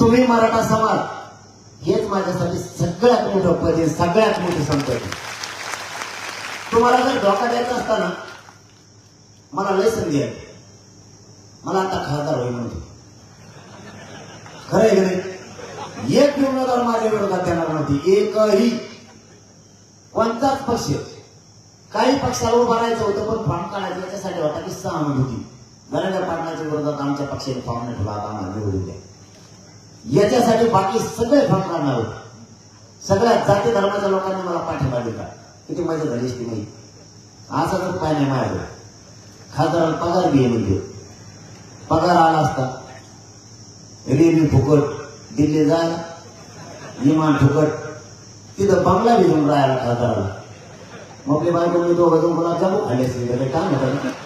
तुम्ही मराठा समाज हेच माझ्यासाठी सगळ्यात मोठं पद आहे सगळ्यात मोठं संपत्ती तुम्हाला जर धोका द्यायचा असताना मला लय संधी आहे. मला आता खासदार होईल म्हणतो खरं आहे की नाही? एक उमेदवार माझ्या विरोधात येणार नव्हती एकही. कोणताच पक्ष काही पक्षाला उभं राहायचं होतं पण फॉर्म काढायचं त्याच्यासाठी वाटा की होती. नरेंद्र पाटणाच्या विरोधात आमच्या पक्षाने फॉर्म नाही ठेवला आता आम्हाला निवडून द्या याच्यासाठी बाकी सगळे फॉर्म काढणार होते सगळ्या जाती धर्माच्या लोकांनी मला पाठिंबा दिला. किती मजा झाली असती नाही. असा तर काय नाही माझ्याकडे. खासदाराला पगार बी म्हणजे. पगार आला असता. रेल्वे फुकट दिल्ली जायला. विमान फुकट. तिथं बंगला बी घेऊन राहायला खासदाराला. मग आपली बायको मी दोघं दोन जाऊ खाल्ले असते काय म्हणतात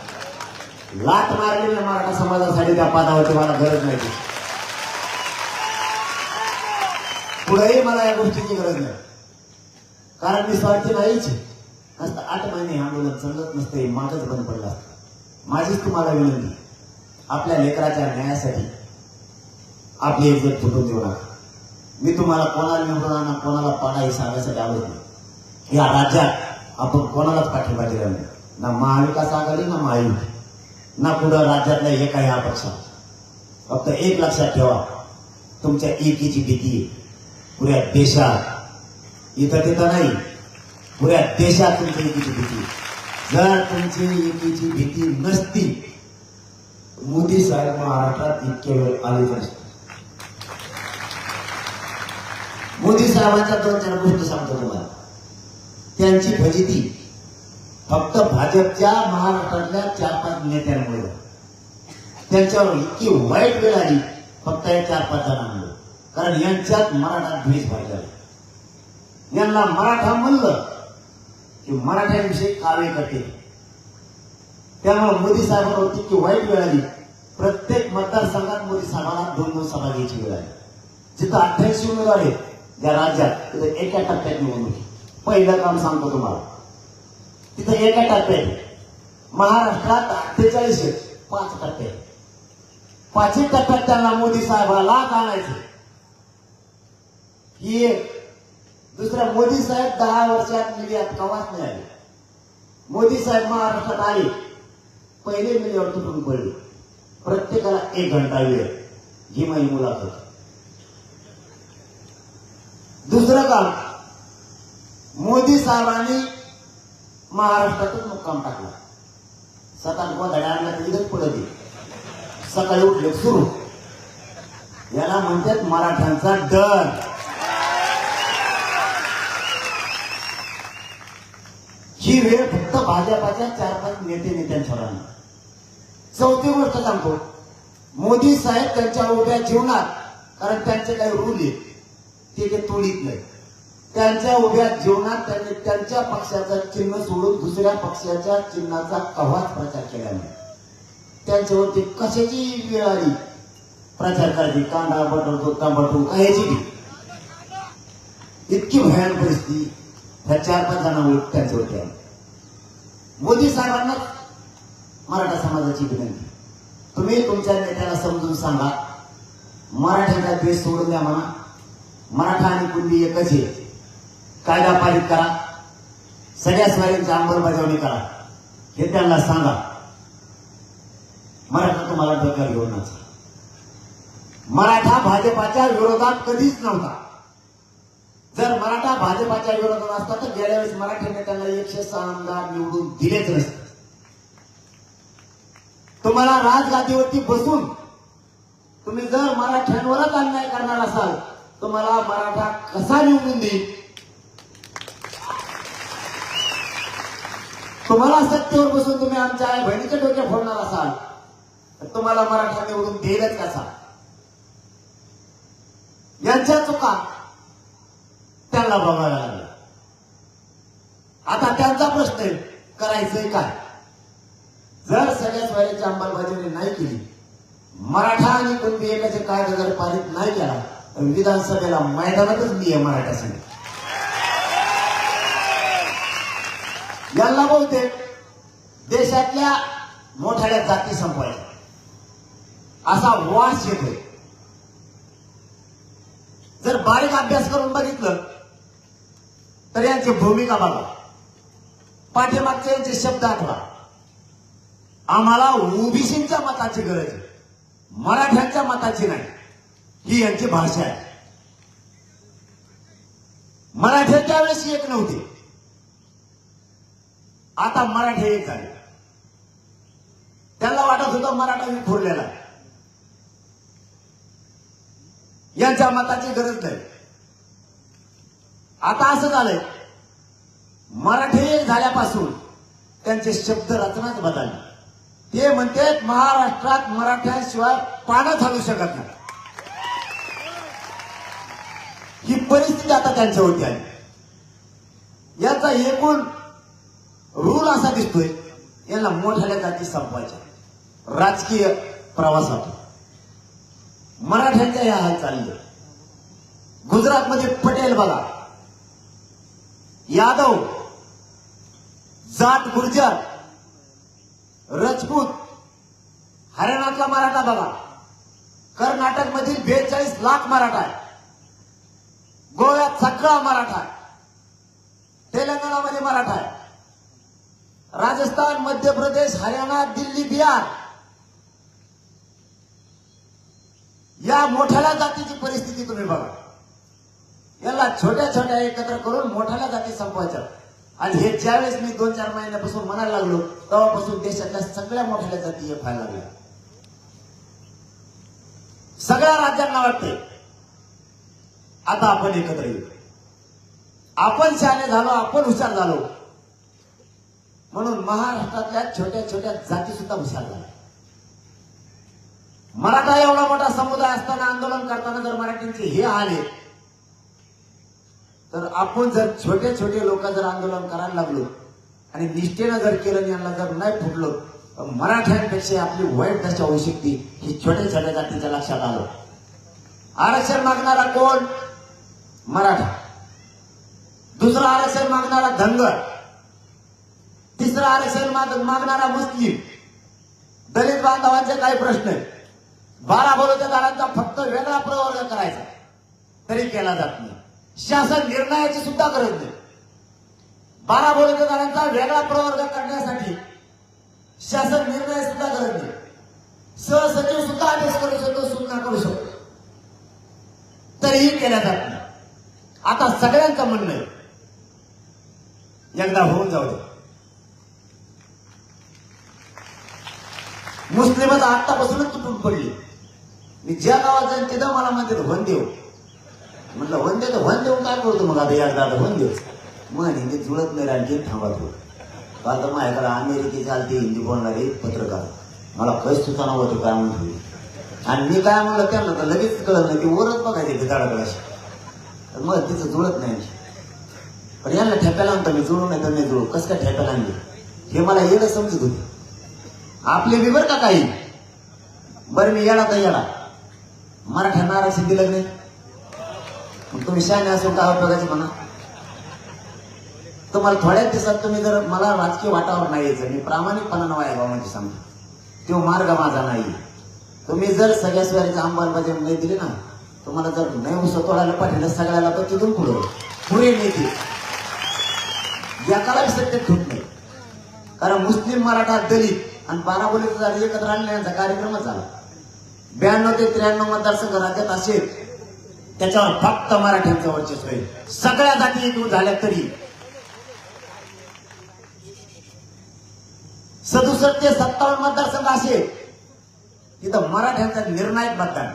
लात लाट मारली ना मराठा समाजासाठी त्या पदावरती मला गरज नाही. पुढेही मला या गोष्टीची गरज नाही. कारण मी स्वार्थी नाहीच नसतं आठ महिने हा आंदोलन चालत नसते मागच बंद पडला असतं. माझीच तुम्हाला विनंती आपल्या लेकराच्या न्यायासाठी आपली इज्जत फुटून देऊ नका. मी तुम्हाला कोणाला निवडून कोणाला पाडा हे सांगायसाठी आवडत नाही. या राज्यात आपण कोणालाच पाठिंबा दिला नाही. ना महाविकास आघाडी ना महायुती. ना पुढं राज्यातल्या हे काही अपेक्षा फक्त एक लक्षात ठेवा तुमच्या एकीची भीती पुऱ्या देशात इथं तिथं नाही पुऱ्या देशात तुमच्या एकीची भीती जर तुमची एकीची भीती नसती मोदी साहेब महाराष्ट्रात इतके वेळ आले नसते मोदी साहेबांच्या दोन चार गोष्ट सांगतो तुम्हाला. त्यांची फजिती फक्त भाजपच्या महाराष्ट्रातल्या चार पाच नेत्यांमुळे. त्यांच्यावर इतकी वाईट वेळ आली फक्त या चार पाच जणांमुळे. कारण यांच्यात मराठा द्वेष व्हायला यांना मराठा म्हणलं की मराठ्यांविषयी कावे करते. त्यामुळे मोदी साहेबांवर इतकी वाईट वेळ आली. प्रत्येक मतदारसंघात मोदी साहेबांना दोन दोन सभा घ्यायची वेळ आली. जिथं अठ्ठ्याऐंशी उमेदवार आहेत त्या राज्यात तिथं एका टप्प्यात निवडणूक पहिलं काम सांगतो तुम्हाला. तिथं एका टप्प्यात महाराष्ट्रात अठ्ठेचाळीस पाच टप्पे. पाचही टप्प्यात त्यांना मोदी साहेबाला आणायचे. ही एक. दुसऱ्या मोदी साहेब दहा वर्षात मीडियात कवाच नाही आले. मोदी साहेब महाराष्ट्रात आले. पहिले मीडियावर तुटून पडले. प्रत्येकाला एक घंटा वेळ. ही माझी मुलाखत. दुसरं काम. मोदी साहेबांनी महाराष्ट्रातच मुक्काम टाकला. सकाळ गोधड्या तिथेच तर पडत सकाळी उठले सुरू. याला म्हणतात मराठ्यांचा डर. ही वेळ फक्त भाजपाच्या चार पाच नेते नेत्यांच्यावर चौथी गोष्ट सांगतो. मोदी साहेब त्यांच्या उभ्या जीवनात कारण त्यांचे काही रूल आहेत. ते ते तोडीत नाही त्यांच्या उभ्या जीवनात त्यांनी त्यांच्या पक्षाचं चिन्ह सोडून दुसऱ्या पक्षाच्या चिन्हाचा कव्हाच प्रचार केला नाही. त्यांच्यावरती कशाची वेळ आली प्रचार करायची? कांदा बटाटो टमाटो कायची इतकी भयान परिस्थिती ह्या चार पाच जणांवर त्यांच्यावरती आली. मोदी साहेबांना मराठा समाजाची विनंती. तुम्ही तुमच्या नेत्याला समजून सांगा मराठ्याचा द्वेष सोडून द्या म्हणा. मराठा आणि कुणबी एकच आहे. कायदा पारित करा. सगळ्या स्वयंची अंमलबजावणी करा. हे त्यांना सांगा. मराठा तुम्हाला डोक्यावर घेऊन मराठा भाजपाच्या विरोधात कधीच नव्हता. जर मराठा भाजपाच्या विरोधात असता तर गेल्या वेळेस मराठी नेत्यांना एकशे सहा आमदार निवडून दिलेच नसते. तुम्हाला राजगादीवरती बसून तुम्ही जर मराठ्यांवरच अन्याय करणार असाल तुम्हाला मराठा कसा निवडून देईल? तुम्हाला सत्तेवर बसून तुम्ही आमच्या आई बहिणीच्या डोक्या फोडणार असाल तर तुम्हाला मराठा निवडून देईलच कसा यांच्या चुका त्यांना बघायला लागल्या आता त्यांचा प्रश्न आहे करायचंय काय? जर सगळ्या स्वराज्याची अंमलबजावणी नाही केली मराठा आणि कुणबी एकाचे कायदा जर पारित नाही केला तर विधानसभेला मैदानातच मी आहे मराठ्यासाठी यांना बहुतेक देशातल्या मोठ्या जाती संपवल्या असा वास येतोय. जर बारीक अभ्यास करून बघितलं तर यांची भूमिका बघा. पाठीमागचे यांचे शब्द आठवा. आम्हाला ओबीसींच्या मताची गरज आहे. मराठ्यांच्या मताची नाही. ही यांची भाषा आहे. मराठ्यांच्या वेळेस एक नव्हती. आता मराठे एक झाले. त्यांना वाटत होतं मराठा विखुरलेला यांच्या मताची गरज नाही. आता असं झालंय. मराठे एक झाल्यापासून त्यांचे शब्द रचनाच बदलली. ते म्हणते महाराष्ट्रात मराठ्यांशिवाय पानं चालू शकत नाही. ही परिस्थिती आता त्यांच्यावरती आली. याचा एकूण रूल असा दिसतोय यांना मोठ्या जाती संपवायच्या राजकीय प्रवासात. मराठ्यांच्या या हाल चालले गुजरातमध्ये पटेल बघा. यादव जाट गुर्जर राजपूत हरियाणातला मराठा बघा. कर्नाटक मधील बेचाळीस लाख मराठा आहे. गोव्यात सगळा मराठा आहे. तेलंगणामध्ये मराठा आहे. राजस्थान मध्य प्रदेश हरियाणा दिल्ली बिहार या मोठ्याला जातीची परिस्थिती तुम्ही बघा. याला छोट्या छोट्या एकत्र करून मोठ्या जाती संपवायच्या. आणि हे ज्यावेळेस मी दोन चार महिन्यापासून म्हणायला लागलो तेव्हापासून देशातल्या सगळ्या मोठ्या जाती हे व्हायला लागल्या. सगळ्या राज्यांना वाटते आता आपण एकत्र येऊ. आपण शहाणे झालो आपण हुशार झालो. म्हणून महाराष्ट्रातल्या छोट्या छोट्या जाती सुद्धा हुशार झाल्या. मराठा एवढा मोठा समुदाय असताना आंदोलन करताना जर मराठींचे हे आले तर आपण जर छोटे छोटे लोक जर आंदोलन करायला लागलो आणि निष्ठेनं जर केलं यांना जर नाही फुटलो तर मराठ्यांपेक्षा आपली वाईट दशा होऊ शकते ही छोट्या छोट्या जातीच्या लक्षात आलं. आरक्षण मागणारा कोण? मराठा. दुसरं आरक्षण मागणारा धनगर. तिसरं आरक्षण मागणारा मुस्लिम. दलित बांधवांचे काही प्रश्न आहेत. बारा बलुतेदारांचा फक्त वेगळा प्रवर्ग करायचा. तरी केला जात नाही. शासन निर्णयाची सुद्धा गरज नाही. बारा बलुतेदारांचा वेगळा प्रवर्ग करण्यासाठी शासन निर्णय सुद्धा गरज नाही. सहसचिव सुद्धा आदेश करू शकतो सूचना करू शकतो. तरीही केल्या जात नाही. आता सगळ्यांचं म्हणणं आहे. एकदा होऊन जाऊ दे. मुस्लिम आता आत्तापासूनच तुटून पडली. मी ज्या गावात जाईन तिथं मला म्हणते वन देव. म्हटलं वन देव तर वन देऊन काय करतो मग आता? यार दादा वन देव. मग हिंदी जुळत नाही आणखी थांबा तो काल तर माझ्याकडे अमेरिकेचे चालते हिंदी बोलणारे पत्रकार. मला काही सुचना होतो काय म्हणतो? आणि मी काय म्हणलं त्यांना तर लगेच कळत नाही की वरच बघायचे भिताडाकडे तर मग तिचं जुळत नाही पण यांना ठेप्याला आणतो मी जुळू नाही तर नाही जुळू. कसं काय ठेप्याला आणली हे मला येणं समजत होती. आपले बी बरं का काही? बरं मी येडा तर येडा मराठ्यांना आरक्षण दिलं नाही मग तुम्ही शहाणे असून का उपयोगाचे म्हणा? तुम्हाला थोड्याच दिवसात तुम्ही जर मला राजकीय वाटावर नाही यायचं मी प्रामाणिकपणानं वाया म्हणजे सांगतो तो मार्ग माझा नाही. तुम्ही जर सगळ्या स्वारीचा अंबालबाजी नाही दिली ना तुम्हाला जर नाही उस तोडायला पाठवलं सगळ्याला तर तिथून पुढे पुढे नेते एकाला सत्य ठेवत नाही. कारण मुस्लिम मराठा दलित आणि बाराबोलीचं झाड एकत्र आणण्याचा कार्यक्रमच झाला. ब्याण्णव ते त्र्याण्णव मतदारसंघ राज्यात असेल त्याच्यावर फक्त मराठ्यांचं वर्चस्व आहे. सगळ्या जाती एकूण झाल्या तरी. सदुसष्ट ते सत्तावन्न मतदारसंघ असेल तिथं मराठ्यांचा निर्णायक मतदान.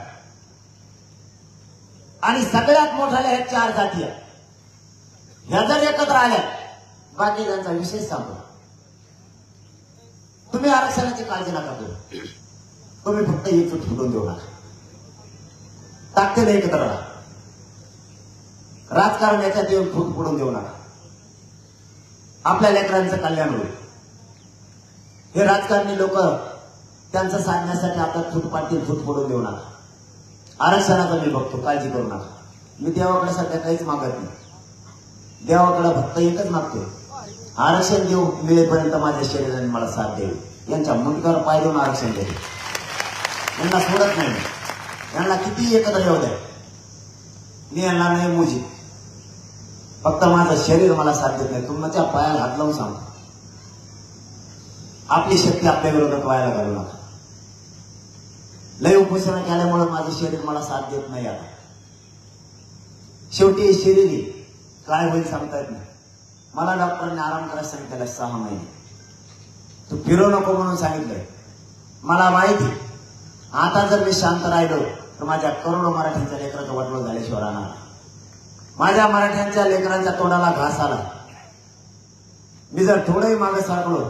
आणि सगळ्यात मोठ्या ह्या चार जाती आहेत. ह्या जर एकत्र आल्या बाकी त्यांचा विशेष सांगतो तुम्ही आरक्षणाची काळजी नका करू. तुम्ही फक्त एकजूट फुटून देऊ नका. ताकदीने एकत्र राहा. राजकारण याच्यात येऊन फूट फुडून देऊ नका. आपल्या लेकरांचं कल्याण होईल. हे राजकारणी लोक त्यांचं साधण्यासाठी आपल्यात फूट पाडतील फूट फोडून देऊ नका. आरक्षणाचा मी बघतो काळजी करू नका. मी देवाकडे सध्या काहीच मागत नाही. देवाकडे फक्त एकच मागतो आरक्षण देऊ मिळेपर्यंत माझ्या शरीराने मला साथ देऊ यांच्या मुंडकावर पाय देऊन आरक्षण देऊ यांना सोडत नाही यांना किती एकत्र येऊ द्या. मी यांना नाही मुजी. फक्त माझं शरीर मला साथ देत नाही. तुमच्या पायाला हात लावून सांगतो आपली शक्ती आपल्या विरोधात व्हायला घालू नका. लय उपोषण केल्यामुळे माझं शरीर मला साथ देत नाही आता. शेवटी शरीर आहे. काय होईल सांगता येत नाही. मला डॉक्टरांनी आराम करायला सांगितलेला सहा महिने. तू फिरू नको म्हणून सांगितलंय. मला माहिती आता जर मी शांत राहिलो तर माझ्या करोडो मराठ्यांच्या लेकराचं वडलो झाल्याशिवाय राहणार माझ्या मराठ्यांच्या लेकरांच्या तोंडाला घास आला. मी जर थोडंही मागे सरकलो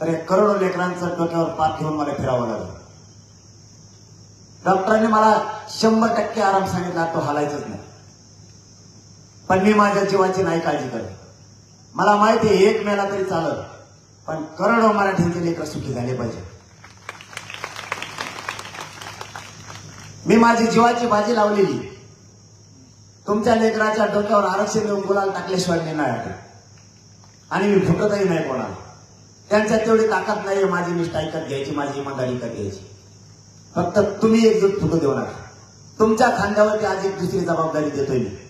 तर हे करोडो लेकरांचं डोक्यावर पाठ घेऊन मला फिरावं लागलं. डॉक्टरांनी मला शंभर टक्के आराम सांगितला तो हालायचंच नाही. पण मी माझ्या जीवाची नाही काळजी करत. मला माहिती एक मेला तरी चालत. पण करोडो मराठीचे लेकर सुखी झाले पाहिजे. मी माझी जीवाची भाजी लावलेली. तुमच्या लेकराच्या डोक्यावर आरक्षण देऊन गुलाल टाकल्याशिवाय मी नाही आणि मी फुटतही नाही कोणाला. त्यांच्यात तेवढी ताकद नाही माझी निष्ठा ऐकत घ्यायची माझी इमानदारी ऐकत घ्यायची. फक्त तुम्ही एकजूट फुटू देऊ नका. तुमच्या खांद्यावरती आज एक दुसरी जबाबदारी देतोय मी.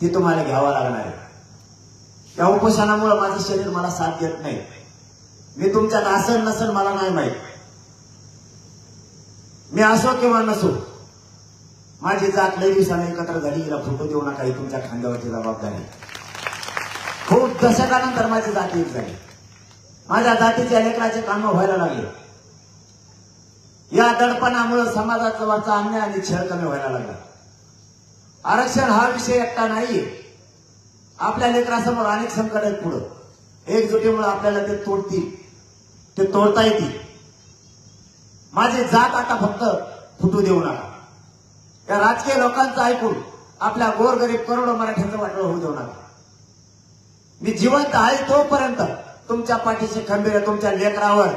ती तुम्हाला घ्यावा लागणार आहे. त्या उपोषणामुळे माझं शरीर मला साथ देत नाही. मी तुमच्यात असन नसन मला नाही माहीत. मी असो किंवा नसो माझी जात लई दिवसाने एकत्र झाली हिला फोटो देऊ नका ही तुमच्या खांद्यावरची जबाबदारी खूप दशकानंतर माझी जाती एक झाली. माझ्या जातीच्या लेकराचे कामं व्हायला लागले. या दडपणामुळे समाजाचा वरचा अन्याय आणि छळ कमी व्हायला लागला. आरक्षण हा विषय एकटा नाहीये. आपल्या लेकरासमोर अनेक संकट आहेत पुढं. एकजुटीमुळे आपल्याला ते तोडतील. ते तोडता येतील. माझे जात आता फक्त फुटू देऊ नका. या राजकीय लोकांचं ऐकून आपल्या गोरगरीब करोडो मराठ्यांचं वाटलं होऊ देऊ नका. मी जिवंत आहे तोपर्यंत तुमच्या पाठीचे खंबीर तुमच्या लेकरावर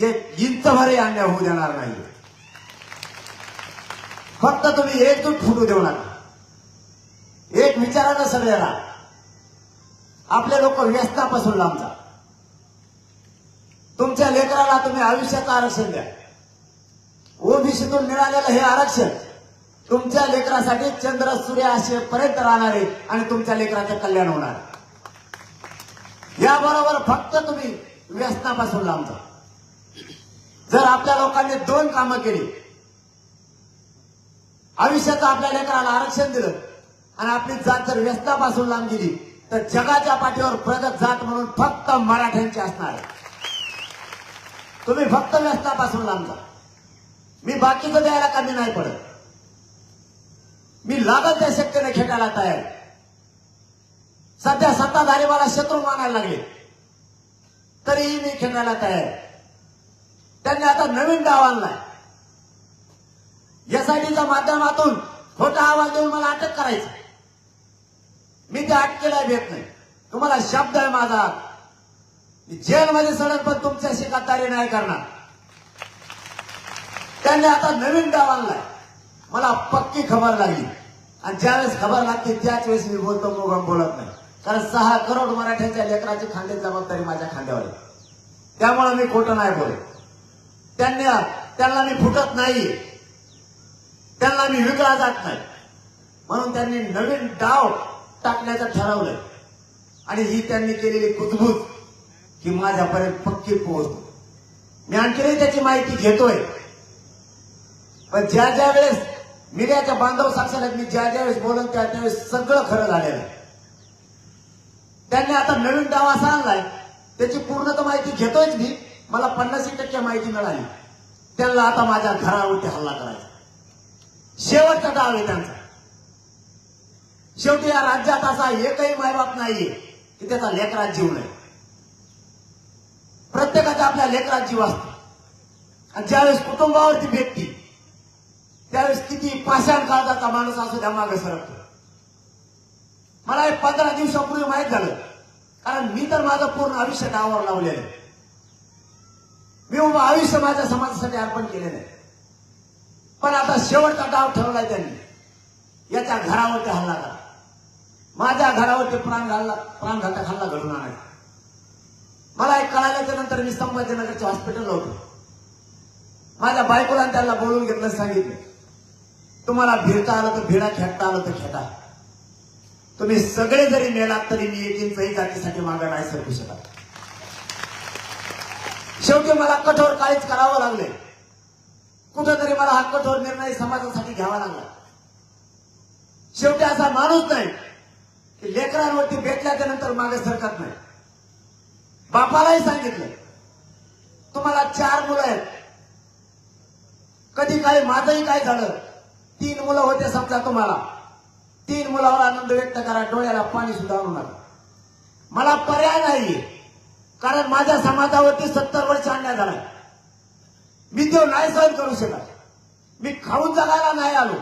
जे इंचभरही अन्याय होऊ देणार नाही. फक्त तुम्ही एकजूट फुटू देऊ नका. एक विचारानं सगळ्याला. आपले लोक व्यस्तापासून लांबतात तुमच्या लेकराला तुम्ही आयुष्याचं आरक्षण द्या. ओबीसीतून मिळालेलं हे आरक्षण तुमच्या लेकरासाठी चंद्र सूर्य असेपर्यंत राहणार आहे आणि तुमच्या लेकराचं कल्याण होणार. याबरोबर फक्त तुम्ही व्यसनापासून लांब जा. जर आपल्या लोकांनी दोन कामं केली आयुष्याचं आपल्या लेकराला आरक्षण दिलं आणि आपली जात जर व्यसनापासून लांब गेली तर जगाच्या पाठीवर प्रगत जात म्हणून फक्त मराठ्यांची असणार आहे. तुम्ही फक्त व्यसनापासून लांब जा. मी बाकीचं द्यायला कमी नाही पडत. मी लागत त्या शक्तीने खेळायला तयार. आहे. सध्या सत्ताधारी मला शत्रू मानायला लागले. तरीही मी खेळायला तयार. आहे. त्यांनी आता नवीन डाव आणलाय. एसआयटीच्या माध्यमातून खोटा आवाज देऊन मला अटक करायचं. मी त्या अटकेला भेट नाही. तुम्हाला शब्द आहे माझा. मी जेलमध्ये सडक पण तुमच्याशी गद्दारी नाही करणार. त्यांनी आता नवीन डाव आणलाय. मला पक्की खबर लागली. आणि ज्यावेळेस खबर लागते त्याच वेळेस मी बोलतो मोगम बोलत नाही. कारण सहा करोड मराठ्यांच्या लेकराची खांदे जबाबदारी माझ्या खांद्यावर आहे. त्यामुळे मी खोटं नाही बोलत त्यांनी त्यांना मी फुटत नाही. त्यांना मी विकला जात नाही. म्हणून त्यांनी नवीन डाव टाकण्याचं ठरवलंय. आणि ही त्यांनी केलेली कुजबूज. की माझ्यापर्यंत पक्की पोहोचतो मी आणखीनही त्याची माहिती घेतोय. पण ज्या ज्या वेळेस मीडियाच्या बांधव साक्षात मी ज्या ज्या वेळेस बोलून त्या त्यावेळेस सगळं खरं झालेलं आहे. त्यांनी आता नवीन डाव असा आणलाय त्याची पूर्ण माहिती घेतोयच मी मला पन्नास टक्के माहिती मिळाली. त्यांना आता माझ्या घरावरती हल्ला करायचा. शेवटचा डाव आहे त्यांचा. शेवटी या राज्यात असा एकही मायबाप नाहीये की त्याचा लेकरात जीव नाही. प्रत्येकाच्या आपल्या लेकरात जीव असतो आणि ज्यावेळेस कुटुंबावरती भेटते त्यावेळेस किती पाषाण काळजाचा माणूस असू त्या मागे सरकतो. मला हे पंधरा दिवसापूर्वी माहीत झालं कारण मी तर माझं पूर्ण आयुष्य नावावर लावलेलं आहे. मी उभं आयुष्य माझ्या समाजासाठी अर्पण केलेलं आहे. पण आता शेवटचा डाव ठरवलाय त्यांनी. याच्या घरावरती हल्ला करा. माझ्या घरावरती प्राण घालला प्राणघातक हल्ला घडून आणायचा. मला एक कळाल्याच्या नंतर मी संभाजीनगरच्या हॉस्पिटलला होतो. माझ्या बायकोला त्यांना बोलून घेतलं सांगितलं तुम्हाला भिडता आलं तर भिडा खेळता आलं तर खेळा तुम्ही सगळे जरी मेलात तरी मी एक इंचही जातीसाठी मागं नाही सरकू शकत. शेवटी मला कठोर काहीच करावं लागले. कुठंतरी मला हा कठोर निर्णय समाजासाठी घ्यावा लागला. शेवटी असा माणूस नाही की लेकरांवरती भेटल्याच्या नंतर मागे सरकत नाही. बापालाही सांगितलं. तुम्हाला चार मुलं आहेत. कधी काही माझंही काय झालं. तीन मुलं होते समजा तुम्हाला. तीन मुलावर आनंद व्यक्त करा डोळ्याला पाणी सुद्धा आणू नका. मला पर्याय नाही कारण माझ्या समाजावरती सत्तर वर्ष अन्याय झाला मी तो नाही सहन करू शकत. मी खाऊन जगायला नाही आलो.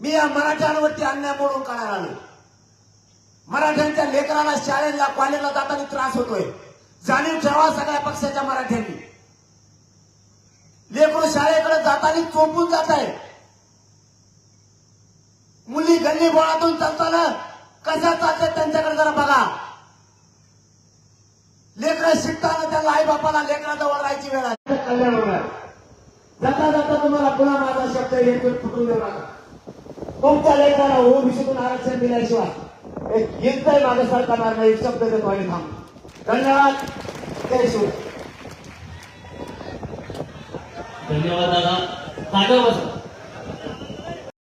मी या मराठ्यांवरती अन्याय मोडून काढायला आलो. मराठ्यांच्या लेकराला शाळेला कॉलेजला जाताना त्रास होतोय. जाणीव ठेवा सगळ्या पक्षाच्या मराठ्यांनी. लेकरू शाळेकडे जाताना चोपून जात आहे मुली गल्ली बोळातून चालताना कशा चालतात त्यांच्याकडे जरा बघा. लेकरं शिकताना त्यांना आई बापाला लेकराजवळ राहायची वेळ आहे कल्याण होणार. जाता जाता तुम्हाला पुन्हा माझा शब्द येतो फुटून देऊ नका तुमच्या लेकराला ओबीसीतून आरक्षण दिल्याशिवाय एक हिंदही मागे सरकारणार नाही एक शब्द देतो आणि थांब. धन्यवाद. जय शिव. धन्यवाद दादा. जागा बसा.